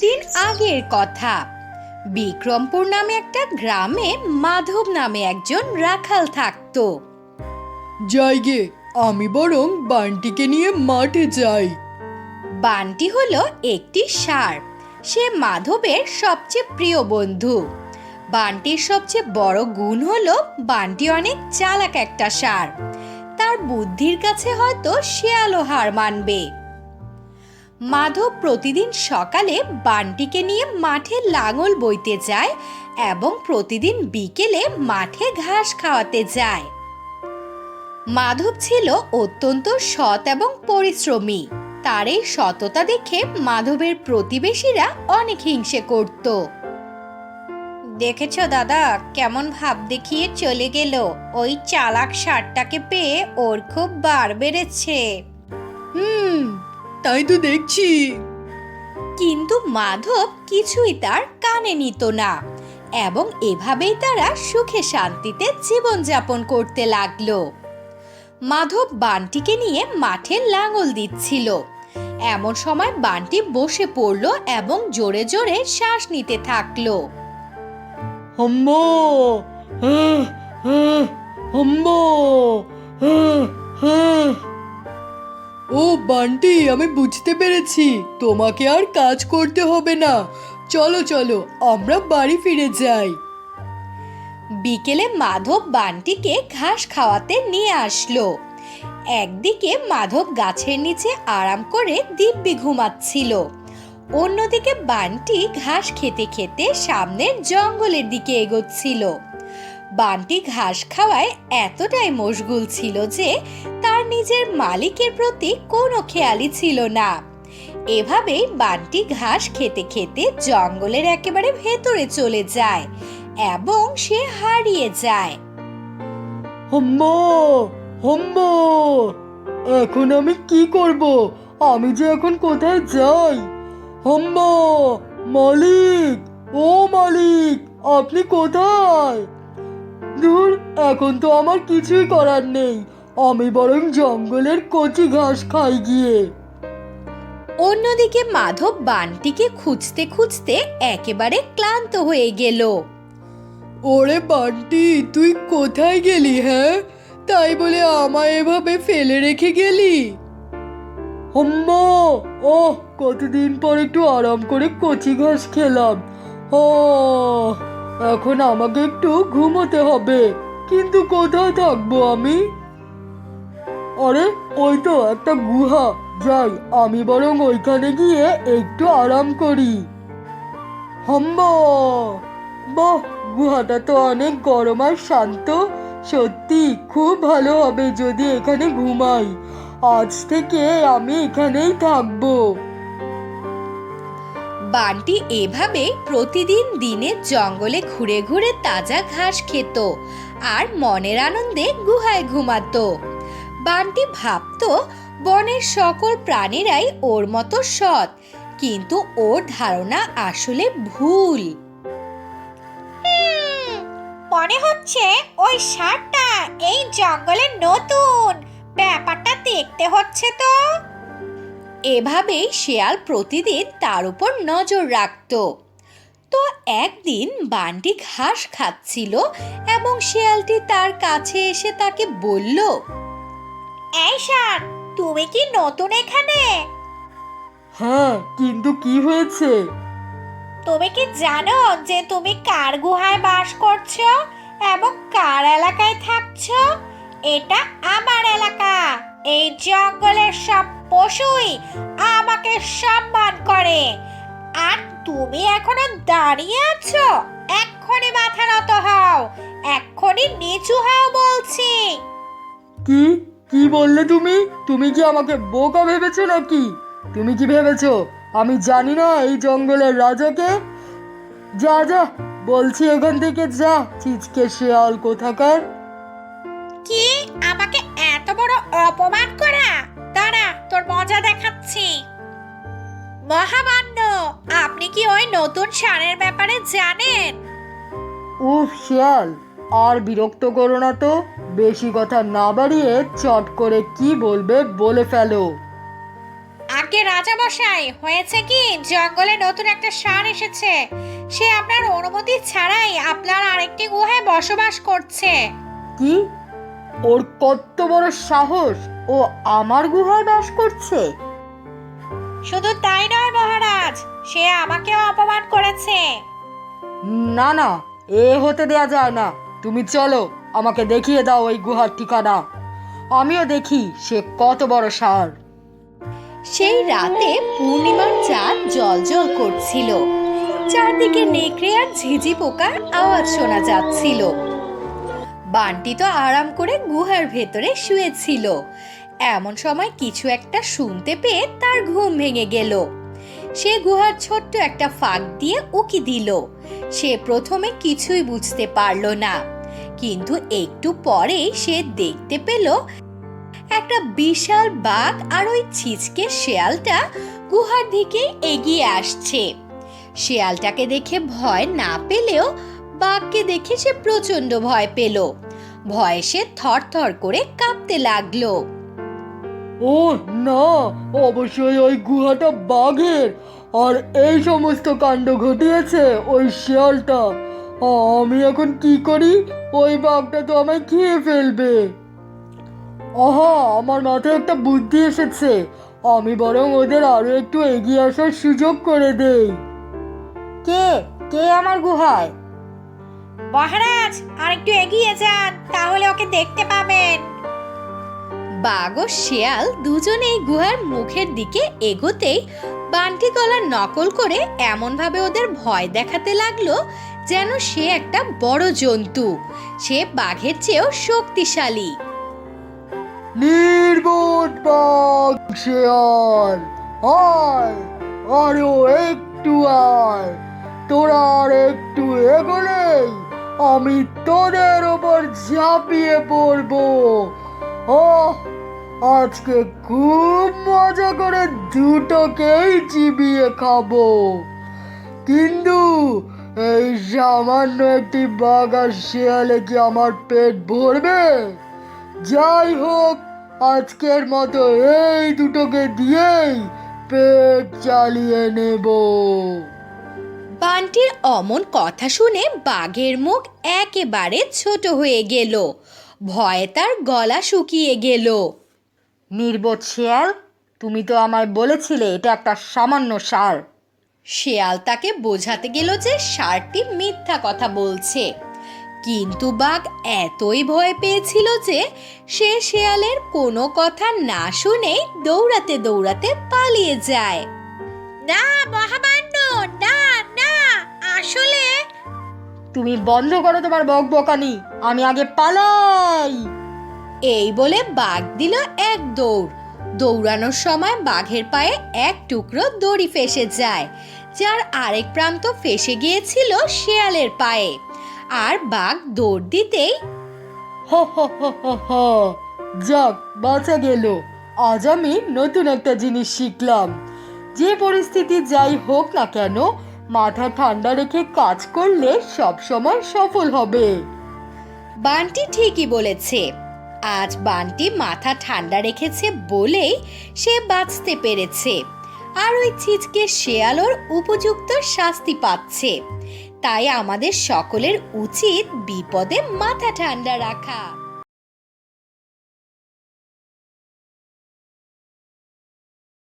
দিন আগের কথা। বিক্রমপুর নামে একটা গ্রামে মাধব নামে একজন রাখাল থাকতো। যাইগে আমি বরং বান্টিকে নিয়ে মাঠে যাই। বানটি হলো একটি ষাঁড় সে মাধবের সবচেয়ে প্রিয় বন্ধু। বানটির সবচেয়ে বড় গুণ হলো বানটি অনেক চালাক একটা ষাঁড় তার বুদ্ধির কাছে হয়তো শেয়ালও হার মানবে। মাধব প্রতিদিন সকালে বানটিকে নিয়ে মাঠে লাঙল বইতে যায় এবং প্রতিদিন বিকেলে মাঠে ঘাস খাওয়াতে যায়। মাধব ছিল অত্যন্ত সৎ এবং পরিশ্রমী। তার এই সততা দেখে মাধবের প্রতিবেশীরা অনেক হিংসে করত। দেখেছ দাদা, কেমন ভাব দেখিয়ে চলে গেল। ওই চালাক ষাটটাকে পেয়ে ওর খুব বার বেড়েছে। তাই তো দেখছি। কিন্তু মাধব কিছুই তার কানে নিত না এবং এভাবেই তারা সুখে শান্তিতে জীবনযাপন করতে লাগল। মাধব বানটিকে নিয়ে মাঠে লাঙল দিচ্ছিল। এমন সময় বানটি বসে পড়ল এবং জোরে জোরে শ্বাস নিতে থাকল। হ্যাঁ হ্যাঁ ও বান্টি, আমি বুঝতে পেরেছি। তোমাকে আর কাজ করতে হবে না। চলো চলো, আমরা বাড়ি ফিরে যাই। বিকেলে মাধব বানটিকে ঘাস খাওয়াতে নিয়ে আসলো। একদিকে মাধব গাছের নিচে আরাম করে দিব্যি ঘুমাচ্ছিল। অন্যদিকে বানটি ঘাস খেতে খেতে সামনের জঙ্গলের দিকে এগোচ্ছিল। বানটি ঘাস খাওয়ায় এতটাই মশগুল ছিল যে নিজের মালিকের প্রতি কোনো খেয়ালই ছিল না। এভাবেই বানটি ঘাস খেতে খেতে জঙ্গলের একেবারে ভেতরে চলে যায় এবং সে হারিয়ে যায়। আম্মা আম্মা এখন আমি কি করব? আমি যে এখন কোথায় যাই? আম্মা মালিক, ও মালিক, আপনি কোথায়? দূর এখন তো আমার কিছুই করার নেই। আমি বরং জঙ্গলের কচি ঘাস খাই গিয়ে। অন্যদিকে মাধব বানটিকে খুঁজতে খুঁজতে একেবারে ক্লান্ত হয়ে গেল। ওরে বান্টি তুই কোথায় গেলি হ্যাঁ? তাই বলে আমায় এভাবে ফেলে রেখে গেলি? আম্মা ও কতদিন পর একটু আরাম করে কচি ঘাস খেলাম। ও এখন আমাকে একটু ঘুমোতে হবে কিন্তু কোথায় থাকব আমি? আরে ওই তো একটা গুহা। যাই, আমি বরং ওইখানে গিয়ে একটু আরাম করি। হাম্বা বাহ, গুহাটা তো অনেক গরম আর শান্ত। সত্যি, খুব ভালো হবে যদি এখানে ঘুমাই। আজ থেকে আমি এখানেই থাকব। বানটি এভাবে প্রতিদিন দিনে জঙ্গলে ঘুরে ঘুরে তাজা ঘাস খেত আর মনের আনন্দে গুহায় ঘুমাতো। বানটি ভাবতো বনের সকল প্রাণীরাই ওর মতো সৎ কিন্তু ওর ধারণা আসলে ভুল। মনে হচ্ছে ওই ষাঁড়টা এই জঙ্গলে নতুন ব্যাপারটা দেখতে হচ্ছে তো। এভাবেই শেয়াল প্রতিদিন তার উপর নজর রাখতো। তো একদিন বানটি ঘাস খাচ্ছিল এবং শেয়ালটি তার কাছে এসে তাকে বলল এই তুমি কি নতুন এখানে? হ্যাঁ কিন্তু কি হয়েছে? তুমি কি জানো যে তুমি কার গুহায় বাস করছ এবং কার এলাকায় থাকছো? এটা আমার এলাকা। এই জঙ্গলের সব পশুই আমাকে সম্মান করে। আর তুমি এখনও দাঁড়িয়ে আছো? এক্ষুনি মাথা নত হও। এক্ষুনি নিচু হও বলছি। কি? কি বললে তুমি? তুমি কি আমাকে বোকা ভেবেছো নাকি? তুমি কি ভেবেছো আমি জানি না এই জঙ্গলের রাজাকে? যা যা বলছি এখান থেকে যা চিচকে শেয়াল কোথাকার? কি? আমাকে এত বড় অপমান করা? দাঁড়া তোর মজা দেখাচ্ছি। মহামান্য আপনি কি ওই নতুন সারের ব্যাপারে জানেন? উফ শিয়াল আর বিরক্ত করো না তো। বেশি কথা না বাড়িয়ে চট করে কি বলবে বলে ফেলো। আগে রাজা মশাই হয়েছে কি? জঙ্গলে নতুন একটা ষাঁড় এসেছে। সে আপনার অনুমতি ছাড়াই আপনার আরেকটি গুহায় বসবাস করছে। কি? ওর কত বড় সাহস? ও আমার গুহায় বাস করছে? শুধু তাই নয় মহারাজ সে আমাকেও অপমান করেছে। না না এ হতে দেয়া যায় না। তুমি চলো। আমাকে দেখিয়ে দাও ওই গুহার ঠিকানা। আমিও দেখি সে কত বড় সার। সেই রাতে পূর্ণিমার চাঁদ জলজল করছিল। চারদিকে নেকড়ে আর ঝিঝি পোকার আওয়াজ শোনা যাচ্ছিল। বান্টি তো আরাম করে গুহার ভেতরে শুয়েছিল। এমন সময় কিছু একটা শুনতে পেয়ে তার ঘুম ভেঙে গেল। সে গুহার ছোট্ট একটা ফাঁক দিয়ে উকি দিল। সে প্রথমে কিছুই বুঝতে পারল না। কিন্তু একটু পরেই সে দেখতে পেল একটা বিশাল বাঘ আর ওই ছিচকে শেয়ালটা গুহার দিকে এগিয়ে আসছে। শেয়ালটাকে দেখে ভয় না পেলেও বাঘকে দেখে সে প্রচণ্ড ভয় পেল। ভয়ে সে থরথর করে কাঁপতে লাগল। ও না, অবশ্যই ওই গুহাটা বাঘের। আর এই সমস্ত কাণ্ড ঘটিয়েছে ওই শিয়ালটা। আমি এখন কি করি? ওই বাঘটা তো আমায় খেয়ে ফেলবে। আহা আমার মাথায় একটা বুদ্ধি এসেছে। আমি বরং ওদের আরও একটু এগিয়ে আসার সুযোগ করে দেই। কে? কে আমার গুহায়? মহারাজ আর একটু এগিয়ে যান তাহলে ওকে দেখতে পাবেন। বাঘ ও শেয়াল দুজনেই গুহার মুখের দিকে এগোতেই বান্টি গলার নকল করে এমনভাবে ওদের ভয় দেখাতে লাগল যেন সে একটা বড় জন্তু। সে বাঘের চেয়েও শক্তিশালী। নির্বোধ বাঘ শেয়াল আয়, আরও একটু আয়। তোরা আর একটু এগোলেই আমি তোদের ওপর ঝাঁপিয়ে পড়ব। ও আজকে খুব মজা করে দুটোকেই চিবিয়ে খাব। কিন্তু এই সামান্য একটি বাঘ আর শেয়ালে কি আমার পেট ভরবে? যাই হোক আজকের মতো এই দুটোকে দিয়েই পেট চালিয়ে নেব। বান্টির অমন কথা শুনে বাঘের মুখ একেবারে ছোট হয়ে গেল। ভয়ে তার গলা শুকিয়ে গেল। নির্বোধ শেয়াল তুমি তো আমায় বলেছিলে এটা একটা সামান্য সার। শেয়াল তাকে বোঝাতে গেল যে ষাঁড়টি মিথ্যা কথা বলছে। কিন্তু বাঘ এতই ভয় পেয়েছিল যে সে শেয়ালের কোনো কথা না শুনেই দৌড়াতে দৌড়াতে পালিয়ে যায়। না মহামান্য না না আসলে তুমি বন্ধ করো তোমার বকবকানি আমি আগে পালাই। এই বলে বাঘ দিল এক দৌড়। দৌড়ানোর সময় বাঘের পায়ে এক টুকরো দড়ি ফেসে যায় যার আরেক প্রান্ত ফেসে গিয়েছিল শেয়ালের পায়ে। আর বাঘ দৌড় দিতেই হ হ হ হ হ। যাক বাঁচা গেল। আজ আমি নতুন একটা জিনিস শিখলাম। যে পরিস্থিতি যাই হোক না কেন মাথা ঠান্ডা রেখে কাজ করলে সব সময় সফল হবে। বান্টি ঠিকই বলেছে। আজ বানটি মাথা ঠান্ডা রেখেছে বলেই সে বাঁচতে পেরেছে। আর ওই চিজকে শেয়ালোর উপযুক্ত শাস্তি পাচ্ছে। তাই আমাদের সকলের উচিত বিপদে মাথা ঠান্ডা রাখা।